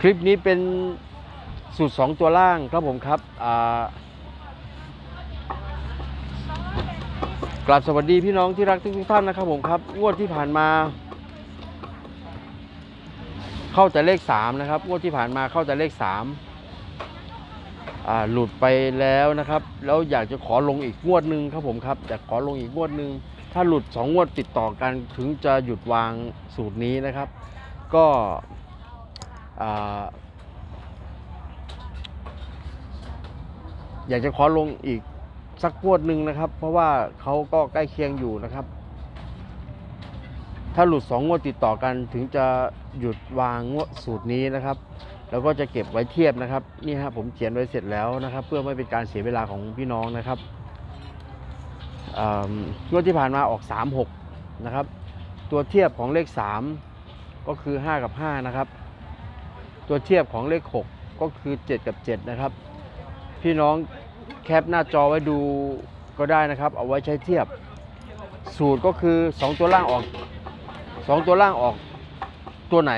คลิปนี้เป็นสูตร 2 ตัวล่างครับผมครับอ่ากราบสวัสดีพี่น้องที่รักทุกท่านนะครับผมครับ งวดที่ผ่านมา เข้าแต่เลข 3 นะครับ งวดที่ผ่านมาเข้าแต่เลข3าหลุดไปแล้วนะครับ แล้วอยากจะขอลงอีกงวดหนึ่งครับผมครับอยากขอลงอีกงวดหนึ่งถ้าหลุด 2 งวดติดต่อกันถึงจะหยุดวางสูตรนี้นะครับ ก็ อยากจะขอลงอีกสักงวดหนึ่งนะครับ เพราะว่าเขาก็ใกล้เคียงอยู่นะครับ ถ้าหลุด2งวดติดต่อกันถึงจะหยุดวางงวดสูตรนี้นะครับ แล้วก็จะเก็บไว้เทียบนะครับนี่ฮะผมเขียนไว้เสร็จแล้วนะครับ เพื่อไม่เป็นการเสียเวลาของพี่น้องนะครับงวดที่ผ่านมาออก 36 นะครับ ตัวเทียบของเลข 3 ก็คือ 5 กับ 5 นะครับ ตัวเทียบของเลข 6 ก็คือ 7 กับ 7 นะครับ พี่น้องแคปหน้าจอไว้ดูก็ได้นะครับ เอาไว้ใช้เทียบ สูตรก็คือ 2 ตัวล่างออก 2 ตัวล่างออกตัวไหน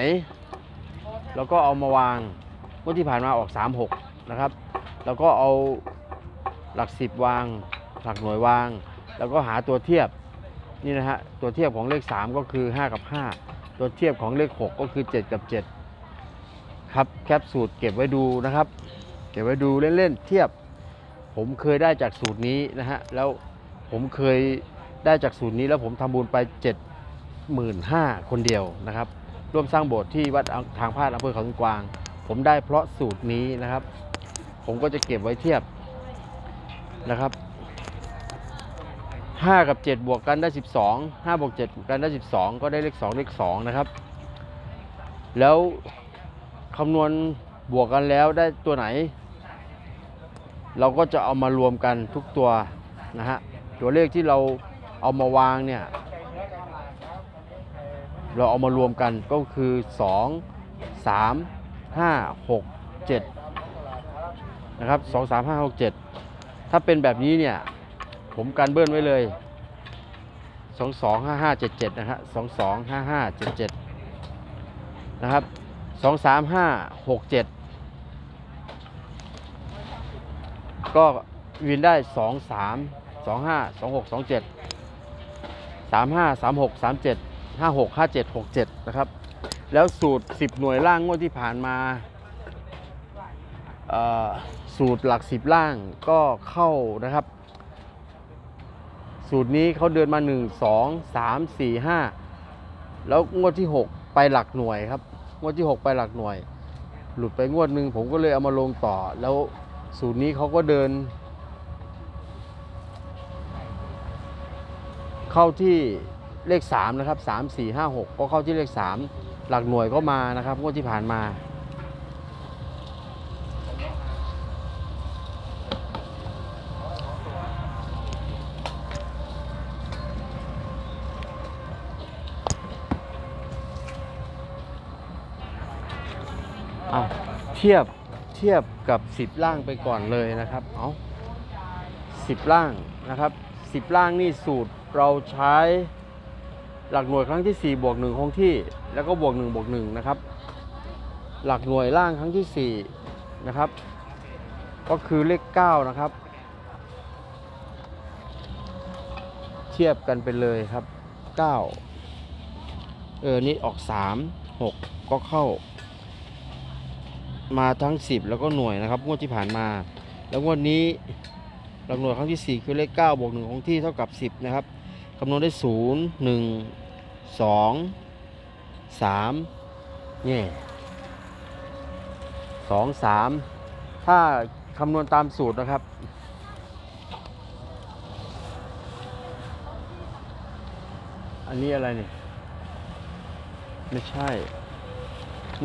แล้วก็เอามาวางงวดที่ผ่านมาออก 36 นะครับ แล้วก็เอาหลัก 10 วาง หลักหน่วยวาง แล้วก็หาตัวเทียบนี่นะฮะตัวเทียบของเลข 3 ก็คือ 5 กับ 5 ตัวเทียบของเลข 6 ก็คือ 7 กับ 7 ครับแคปสูตรเก็บไว้ดูนะครับ เก็บไว้ดูเล่นๆเทียบ ผมเคยได้จากสูตรนี้นะฮะแล้วผมเคยได้จากสูตรนี้แล้วผมทำบุญไป 75,000คนเดียวนะครับ ร่วมสร้างโบสถ์ที่วัดทางพาดอำเภอเขาสวนกวาง ผมได้เพราะสูตรนี้นะครับ ผมก็จะเก็บไว้เทียบนะครับ5 กับ 7 บวกกันได้ 12 5บวก7บวกกันได้ 12 ก็ได้เลข 2 เลข 2 นะครับ แล้ว คำนวณบวกกันแล้วได้ตัวไหน เราก็จะเอามารวมกันทุกตัวนะฮะตัวเลขที่เราเอามาวางเนี่ยเราเอามารวมกันก็คือ 2 3 5 6 7 นะครับ 2 3 5 6 7 ถ้าเป็นแบบนี้เนี่ย ผมกันเบิ้ลไว้เลย 2 2 5 5 7 7 นะฮะ2 สองสามห้าหกเจ็ดก็วินได้สองสามสองห้าสองหกสองเจ็ดสามห้าสามหกสามเจ็ดห้าหกห้าเจ็ดหกเจ็ดนะครับ แล้วสูตรสิบหน่วยล่างงวดที่ผ่านมาสูตรหลักสิบล่างก็เข้านะครับ สูตรนี้เขาเดินมาหนึ่งสองสามสี่ห้าแล้วงวดที่หกไปหลักหน่วยครับ งวดที่ 6 ไปหลักหน่วย หลุดไปงวดหนึ่งผมก็เลยเอามาลงต่อ แล้วสูตรนี้เขาก็เดิน เข้าที่เลข 3 นะครับ 3 4 5 6 ก็เข้าที่เลข 3 หลักหน่วยก็มานะครับ งวดที่ผ่านมา อะ เทียบเทียบกับ 10 ล่างไปก่อนเลยนะครับ เอา10 ล่างนะครับ 10 ล่างนี่สูตรเราใช้หลักหน่วยครั้งที่ 4 บวก1คงที่ แล้วก็บวก1บวก1นะครับ หลักหน่วยล่างครั้งที่ 4 นะครับ ก็คือเลข 9 นะครับ เทียบกันไปเลยครับ 9 เออ นี่ออก 3 6 ก็เข้า มาทั้ง 10 แล้วก็หน่วยนะครับงวดที่ผ่านมา แล้วงวดนี้หลักหน่วยครั้งที่ 4 คือเลข9บวก1ของที่เท่ากับ 10 นะครับคำนวณได้ 0 1 2 3นี่ย2 3ถ้าคำนวณตามสูตรนะครับ อันนี้อะไรเนี่ย ไม่ใช่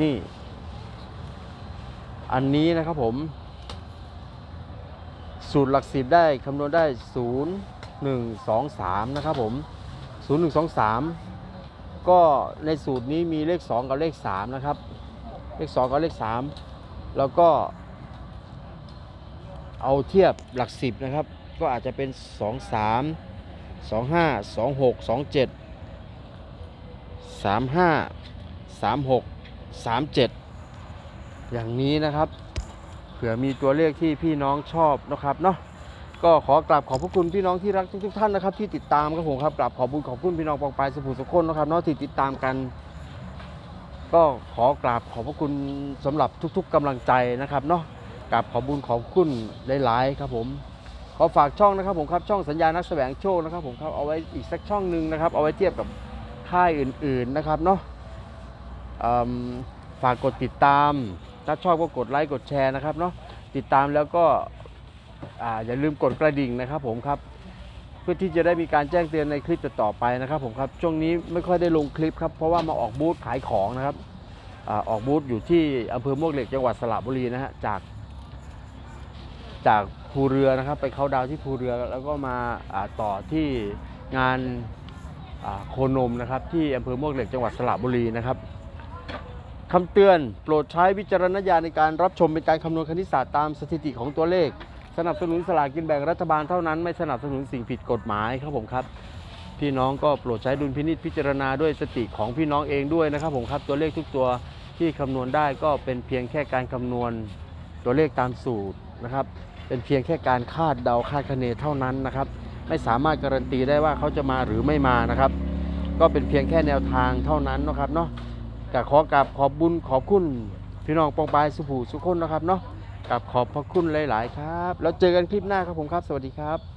นี่ อันนี้นะครับผม สูตรหลักสิบได้คำนวณได้ 0 1 2 3 นะครับผม 0 1 2 3 ก็ในสูตรนี้มีเลข 2 กับเลข 3 นะครับ เลข 2 กับเลข 3 แล้วก็เอาเทียบหลักสิบนะครับ ก็อาจจะเป็น 2 3 2 5 2 6 2 7 3 5 3 6 3 7 อย่างนี้นะครับ เผื่อมีตัวเลขที่พี่น้องชอบนะครับเนาะก็ขอกราบขอบพระคุณพี่น้องที่รักทุกๆท่านนะครับที่ติดตามครับผมครับกราบขอบคุณขอบคุณพี่น้องปองปายสุภูสุขคนนะครับเนาะที่ติดตามกัน ก็ขอกราบขอบพระคุณสำหรับทุก ๆกำลังใจนะครับเนาะกราบขอบคุญขอบคุณหลายๆครับผมขอฝากช่องนะครับผมครับช่องสัญญานักแสวงโชคนะครับผมครับเอาไว้อีกสักช่องหนึ่งนะครับ เอาไว้เทียบกับค่ายอื่นๆนะครับเนาะฝากกดติดตาม ถ้าชอบก็กดไลค์กดแชร์นะครับเนาะติดตามแล้วก็ออย่าลืมกดกระดิ่งนะครับผมครับเพื่อที่จะได้มีการแจ้งเตือนในคลิปต่อไปนะครับผมครับช่วงนี้ไม่ค่อยได้ลงคลิปครับเพราะว่ามาออกบูธขายของนะครับอออกบูธอยู่ที่อำเภอมวกเหล็กจังหวัดสระบุรีนะฮะจาก จากภูเรือนะครับ ไปเข้าดาวที่ภูเรือแล้วก็มาต่อที่งานอ่าโคนมนะครับ ที่อำเภอมวกเหล็กจังหวัดสระบุรีนะครับ คำเตือนโปรดใช้วิจารณญาณในการรับชมเป็นการคำนวณคณิตศาสตร์ตามสถิติของตัวเลข สนับสนุนสลากกินแบ่งรัฐบาลเท่านั้นไม่สนับสนุนสิ่งผิดกฎหมายครับผมครับพี่น้องก็โปรดใช้ดุลพินิจพิจารณาด้วยสติของพี่น้องเองด้วยนะครับผมครับตัวเลขทุกตัวที่คำนวณได้ก็เป็นเพียงแค่การคำนวณตัวเลขตามสูตรนะครับ เป็นเพียงแค่การคาดเดาคาดคะเนเท่านั้นนะครับ ไม่สามารถการันตีได้ว่าเขาจะมาหรือไม่มานะครับ ก็เป็นเพียงแค่แนวทางเท่านั้นนะครับเนาะ กขอกราบขอบบุญขอบคุณพี่น้องปองปายสุภูสุขคนนะครับเนาะกับขอบพระคุณหลาย ๆ ครับ แล้วเจอกันคลิปหน้าครับผมครับ สวัสดีครับ